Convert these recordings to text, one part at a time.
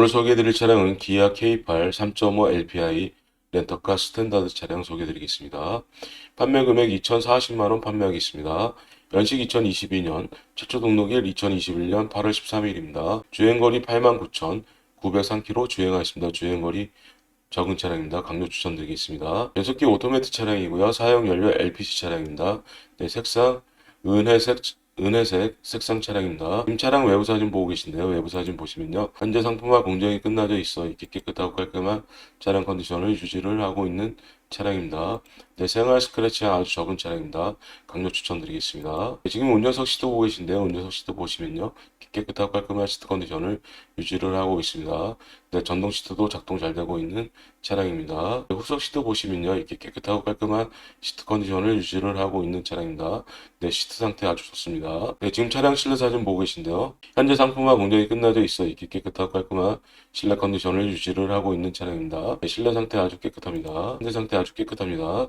오늘 소개해드릴 차량은 기아 K8 3.5 LPI 렌터카 스탠다드 차량 소개해드리겠습니다. 판매 금액 2,040만원 판매하고 있습니다. 연식 2022년, 최초 등록일 2021년 8월 13일입니다. 주행거리 89,903km 주행하였습니다. 주행거리 적은 차량입니다. 강력 추천드리겠습니다. 연속기 오토매틱 차량이고요. 사용 연료 LPG 차량입니다. 네, 색상 은회색 은회색 색상 차량입니다. 지금 차량 외부 사진 보고 계신데요. 외부 사진 보시면요. 현재 상품화 공정이 끝나져 있어 이렇게 깨끗하고 깔끔한 차량 컨디션을 유지를 하고 있는 차량입니다. 네, 생활 스크래치가 아주 적은 차량입니다. 강력 추천드리겠습니다. 네, 지금 운전석 시트 보고 계신데요. 운전석 시트 보시면요. 깨끗하고 깔끔한 시트 컨디션을 유지를 하고 있습니다. 네, 전동 시트도 작동 잘 되고 있는 차량입니다. 네, 후석 시트 보시면요. 이렇게 깨끗하고 깔끔한 시트 컨디션을 유지를 하고 있는 차량입니다. 네, 시트 상태 아주 좋습니다. 네, 지금 차량 실내 사진 보고 계신데요. 현재 상품화 공정이 끝나져 있어 이렇게 깨끗하고 깔끔한 실내 컨디션을 유지를 하고 있는 차량입니다. 네, 실내 상태 아주 깨끗합니다. 현재 상태 아주 깨끗합니다.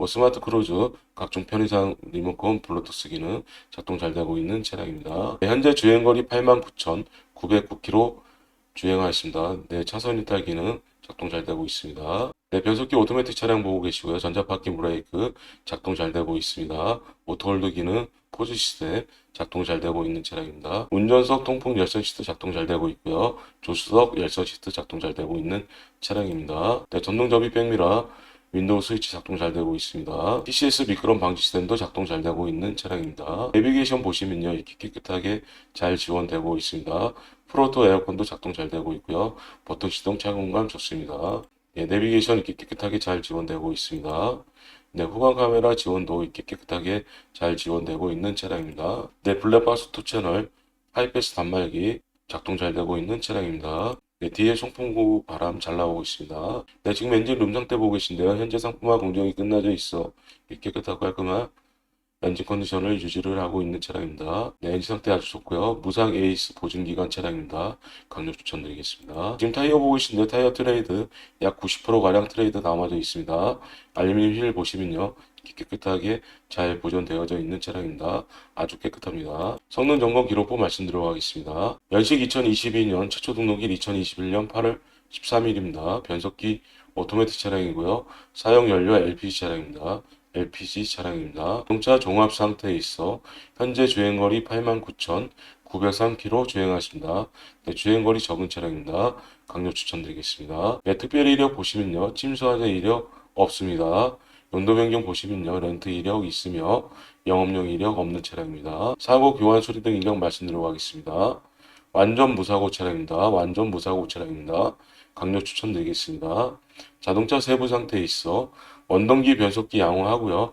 뭐 스마트 크루즈, 각종 편의상 리모컨, 블루투스 기능 작동 잘 되고 있는 차량입니다. 네, 현재 주행거리 89,909km 주행하였습니다. 네, 차선 이탈 기능 작동 잘 되고 있습니다. 네, 변속기 오토매틱 차량 보고 계시고요. 전자바퀴 브레이크 작동 잘 되고 있습니다. 오토홀드 기능, 포즈 시스템 작동 잘 되고 있는 차량입니다. 운전석 통풍 열선 시트 작동 잘 되고 있고요. 조수석 열선 시트 작동 잘 되고 있는 차량입니다. 네, 전동 접이 백미러 윈도우 스위치 작동 잘 되고 있습니다. PCS 미끄럼 방지 시스템도 작동 잘 되고 있는 차량입니다. 내비게이션 보시면요. 이렇게 깨끗하게 잘 지원되고 있습니다. 프로토 에어컨도 작동 잘 되고 있고요. 버튼 시동 착용감 좋습니다. 예, 내비게이션 이렇게 깨끗하게 잘 지원되고 있습니다. 네, 후방 카메라 지원도 이렇게 깨끗하게 잘 지원되고 있는 차량입니다. 네, 블랙박스 2 채널 하이패스 단말기 작동 잘 되고 있는 차량입니다. 네, 뒤에 송풍구 바람 잘 나오고 있습니다. 네, 지금 엔진 룸 상태 보고 계신데요. 현재 상품화 공정이 끝나져 있어 깨끗하고 깔끔한 엔진 컨디션을 유지를 하고 있는 차량입니다. 네, 엔진 상태 아주 좋고요. 무상 에이스 보증 기간 차량입니다. 강력 추천드리겠습니다. 지금 타이어 보고 계신데 타이어 트레이드 약 90%가량 트레이드 남아져 있습니다. 알루미늄 휠 보시면요. 깨끗하게 잘 보존되어져 있는 차량입니다. 아주 깨끗합니다. 성능 점검 기록부 말씀드리도록 하겠습니다. 연식 2022년 최초 등록일 2021년 8월 13일입니다. 변속기 오토매틱 차량이고요. 사용 연료 LPG 차량입니다. LPG 차량입니다. 자동차 종합 상태에 있어 현재 주행거리 89,903km 주행하십니다. 네, 주행거리 적은 차량입니다. 강력 추천드리겠습니다. 네, 특별 이력 보시면요. 침수화재 이력 없습니다. 용도 변경 보시면요. 렌트 이력 있으며 영업용 이력 없는 차량입니다. 사고 교환 수리 등 이력 말씀드리도록 하겠습니다. 완전 무사고 차량입니다. 완전 무사고 차량입니다. 강력 추천드리겠습니다. 자동차 세부 상태에 있어 원동기 변속기 양호하고요.